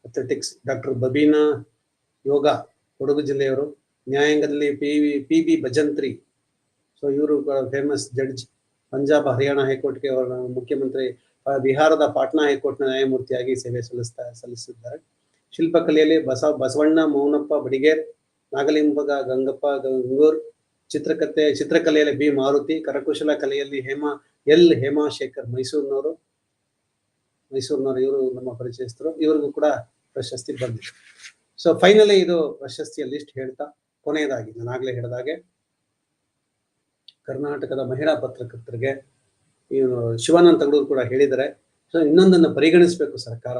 Speaker 1: ಅಥ್ಲೆಟಿಕ್ಸ್ ಡಾಕ್ಟರ್ ಬಬೀನಾ ಯೋಗ ಕೊಡಗು ಜಿಲ್ಲೆಯವರು, ನ್ಯಾಯಾಂಗದಲ್ಲಿ P V P B Bhajantri. So ಇವರು ಫೇಮಸ್ ಜಡ್ಜ್ ಪಂಜಾಬ್ ಹರಿಯಾಣ ಹೈಕೋರ್ಟ್ಗೆ ಅವರ ಮುಖ್ಯಮಂತ್ರಿ, ಬಿಹಾರದ ಪಾಟ್ನಾ ಹೈಕೋರ್ಟ್ನ ನ್ಯಾಯಮೂರ್ತಿಯಾಗಿ ಸೇವೆ ಸಲ್ಲಿಸ್ತಾ, ಸಲ್ಲಿಸಿದ್ದಾರೆ. ಶಿಲ್ಪಕಲೆಯಲ್ಲಿ ಬಸವ ಬಸವಣ್ಣ, ಮೌನಪ್ಪ, ಬಡಿಗೇರ್, ನಾಗಲಿಂಬಗ, ಗಂಗಪ್ಪ, ಗಂಗೂರ್, ಚಿತ್ರಕತೆ, ಚಿತ್ರಕಲೆಯಲ್ಲಿ ಬಿ ಮಾರುತಿ, ಕರಕುಶಲ ಕಲೆಯಲ್ಲಿ ಹೇಮಾ, ಎಲ್ ಹೇಮಾ ಶೇಖರ್ ಮೈಸೂರಿನವರು ಮೈಸೂರಿನವರು ಇವರು ನಮ್ಮ ಪರಿಚಯಸ್ಥರು. ಇವರಿಗೂ ಕೂಡ ಪ್ರಶಸ್ತಿ ಬಂದಿದೆ. ಸೊ ಫೈನಲಿ ಇದು ಪ್ರಶಸ್ತಿಯ ಲಿಸ್ಟ್ ಹೇಳ್ತಾ, ಕೊನೆಯದಾಗಿ, ನಾನು ಆಗ್ಲೇ ಹೇಳಿದಾಗೆ ಕರ್ನಾಟಕದ ಮಹಿಳಾ ಪತ್ರಕರ್ತರಿಗೆ ಇವರು ಶಿವಾನಂದ ತಗಡೂರು ಕೂಡ ಹೇಳಿದರೆ ಸೊ ಇನ್ನೊಂದನ್ನು ಪರಿಗಣಿಸಬೇಕು ಸರ್ಕಾರ,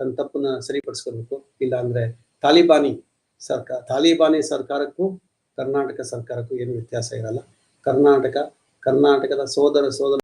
Speaker 1: ತನ್ನ ತಪ್ಪನ್ನ ಸರಿಪಡಿಸ್ಕೋಬೇಕು ಇಲ್ಲಾಂದ್ರೆ ತಾಲಿಬಾನಿ ಸರ್ಕಾರ, ತಾಲಿಬಾನಿ ಸರ್ಕಾರಕ್ಕೂ ಕರ್ನಾಟಕ ಸರ್ಕಾರಕ್ಕೂ ಏನು ವ್ಯತ್ಯಾಸ ಇರಲ್ಲ. ಕರ್ನಾಟಕ, ಕರ್ನಾಟಕದ ಸೋದರ ಸೋದರ